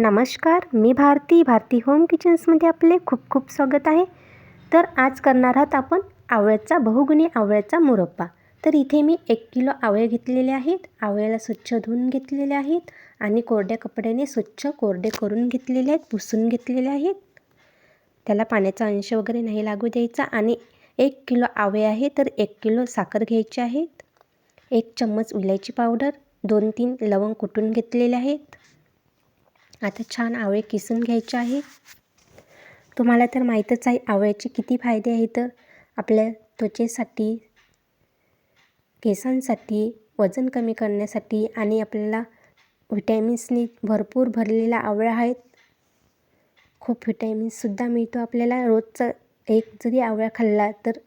नमस्कार मी भारती. भारती होम किचन्समध्ये आपले खूप खूप स्वागत आहे. तर आज करणार आहात आपण आवळ्याचा बहुगुणी आवळ्याचा मुरब्बा. तर इथे मी एक किलो आवळे घेतलेले आहेत. आवळ्याला स्वच्छ धुवून घेतलेले आहेत आणि कोरड्या कपड्याने स्वच्छ कोरडे करून घेतलेले आहेत पुसून घेतलेले आहेत. त्याला पाण्याचा अंश वगैरे नाही लागू द्यायचा आणि एक किलो आवळे आहे तर एक किलो साखर घ्यायची आहेत एक चम्मच विलायची पावडर दोन तीन लवंग कुटून घेतलेले आहेत. आता छान आवळे किसून घ्यायचे आहे तुम्हाला तर माहीतच आहे आवळ्याचे किती फायदे आहेत तर. आपल्या त्वचेसाठी केसांसाठी वजन कमी करण्यासाठी आणि आपल्याला व्हिटॅमिन्सनी भरपूर भरलेला आवळा आहेत. खूप व्हिटॅमिन्ससुद्धा मिळतो आपल्याला. रोजचा एक जरी आवळा खाल्ला तर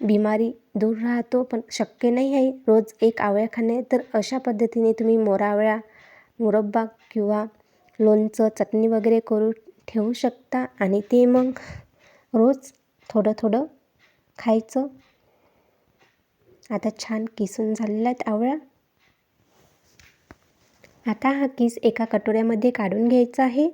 बिमारी दूर राहतो पण शक्य नाही आहे रोज एक आवळा खाणे. तर अशा पद्धतीने तुम्ही मोरावळा मुरब्बा किंवा लोणचं चटणी वगैरे करू ठेवू शकता. आणि ते मग रोज थोडं थोडं खायचं. आता छान किसून झालेला आहेत आवळा. आता हा किस एका कटोऱ्यामध्ये काढून घ्यायचा आहे.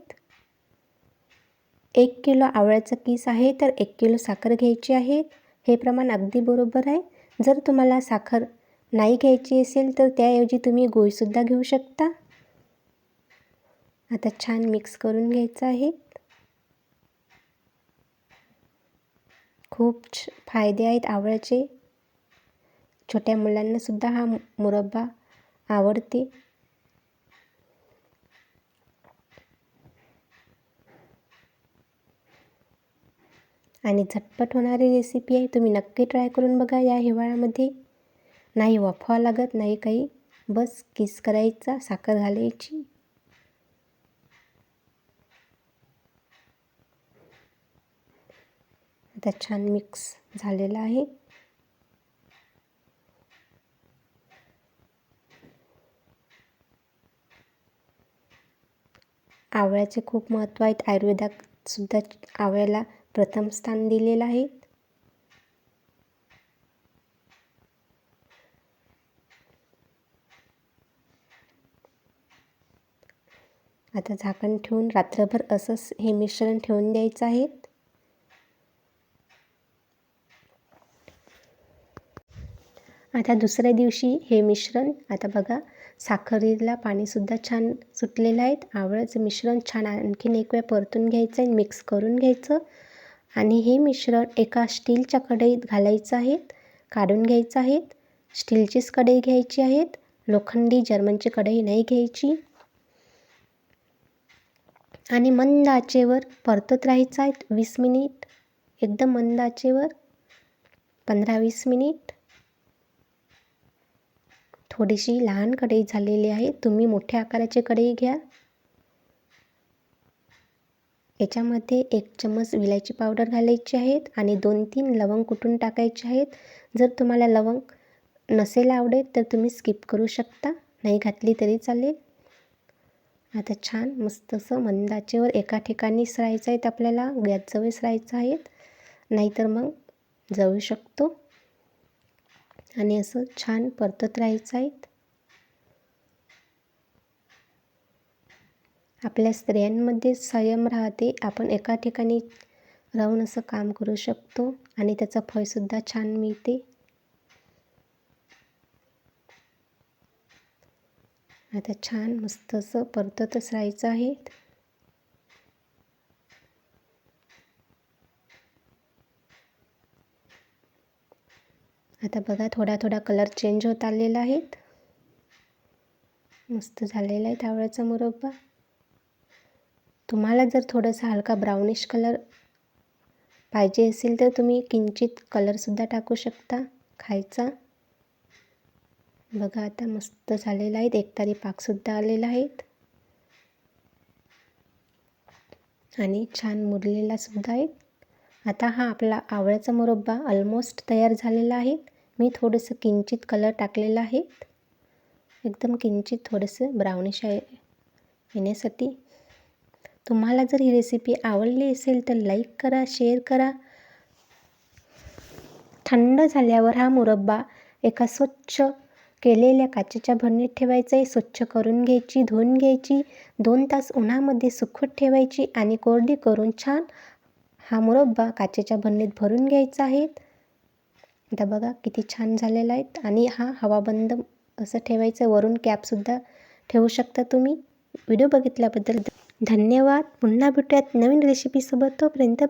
एक किलो आवळ्याचा किस आहे तर एक किलो साखर घ्यायची आहे. हे प्रमाण अगदी बरोबर आहे. जर तुम्हाला साखर नाही घ्यायची असेल तर त्याऐवजी तुम्ही गुळसुद्धा घेऊ शकता. आता छान मिक्स करून घ्यायचं आहे. खूप फायदे आहेत आवळ्याचे छोट्या मुलांनासुद्धा हा मुरब्बा आवडते. आणि झटपट होणारी रेसिपी आहे तुम्ही नक्की ट्राय करून बघा या हिवाळ्यामध्ये. नाही वाफवा लागत नाही काही. बस किस करायचा साखर घालायची. आता छान मिक्स झालेला आहे. आवळ्याचे खूप महत्त्व आहेत. आयुर्वेदात सुद्धा आवळ्याला प्रथम स्थान दिलेलं आहे. आता झाकण ठेवून रात्रभर असंच हे मिश्रण ठेवून द्यायचं आहे. आता दुसऱ्या दिवशी हे मिश्रण आता बघा साखरेला पाणीसुद्धा छान सुटलेलं आहे. आवळ्याचं मिश्रण छान आणखीन एक वेळ परतून घ्यायचं आहे मिक्स करून घ्यायचं. आणि हे मिश्रण एका स्टीलच्या कढईत घालायचं आहे काढून घ्यायचं आहेत स्टीलचीच कढई घ्यायची आहेत लोखंडी जर्मनची कढई नाही घ्यायची. आणि मंद आचेवर परतत राहायचं आहेत वीस मिनिट एकदम मंद आचेवर पंधरा वीस मिनिट. थोडीशी लहान कढई झालेली आहे. तुम्ही मोठ्या आकाराची कढई घ्या. याच्यामध्ये एक चम्मच विलायची पावडर घालायची आहेत आणि दोन तीन लवंग कुटून टाकायचे आहेत. जर तुम्हाला लवंग नसेल आवडेल तर तुम्ही स्किप करू शकता. नाही घातली तरी चालेल. आता छान मस्त असं मंदाचेवर एका ठिकाणी सरायचं आहेत आपल्याला. गॅसजवळ राहायचं आहेत. नाहीतर मग जळू शकतो. आणि असं छान परतत राहायचं आहेत आपल्या स्त्रियांमध्ये संयम राहते. आपण एका ठिकाणी राहून असं काम करू शकतो आणि त्याचं फळसुद्धा छान मिळते. आता छान मस्त असं परततच राहायचं आहे. आता बघा थोडा थोडा कलर चेंज होत आलेला आहे मस्त झालेला आहे त्यावेळेचा मुरब्बा. तुम्हाला जर थोडासा हलका ब्राउनिश कलर पाहिजे असेल तर तुम्ही किंचित कलरसुद्धा टाकू शकता खायचा. बघा आता मस्त झालेला आहेत एकतारी पाकसुद्धा आलेला आहेत. आणि छान मुरलेला सुद्धा आहेत आता हा आपला आवळ्याचा मुरब्बा ऑलमोस्ट तयार झालेला आहे. मी थोडंसं किंचित कलर टाकलेला आहे. एकदम किंचित थोडंसं ब्राउनिश आहे येण्यासाठी. तुम्हाला जर ही रेसिपी आवडली असेल तर लाईक करा शेअर करा. थंड झाल्यावर हा मुरब्बा एका स्वच्छ केलेल्या काचेच्या भरणीत ठेवायचं आहे. स्वच्छ करून घ्यायची धुवून घ्यायची. दोन तास उन्हामध्ये सुखत ठेवायची आणि कोरडी करून छान हा मुरब्बा काचेच्या भरणीत भरून घ्यायचा आहे. आता बघा किती छान झालेला आहेत आणि हा हवाबंद असं ठेवायचं. वरून कॅपसुद्धा ठेवू शकता तुम्ही. व्हिडिओ बघितल्याबद्दल धन्यवाद. पुन्हा भेटूयात नवीन रेसिपीसोबत तोपर्यंत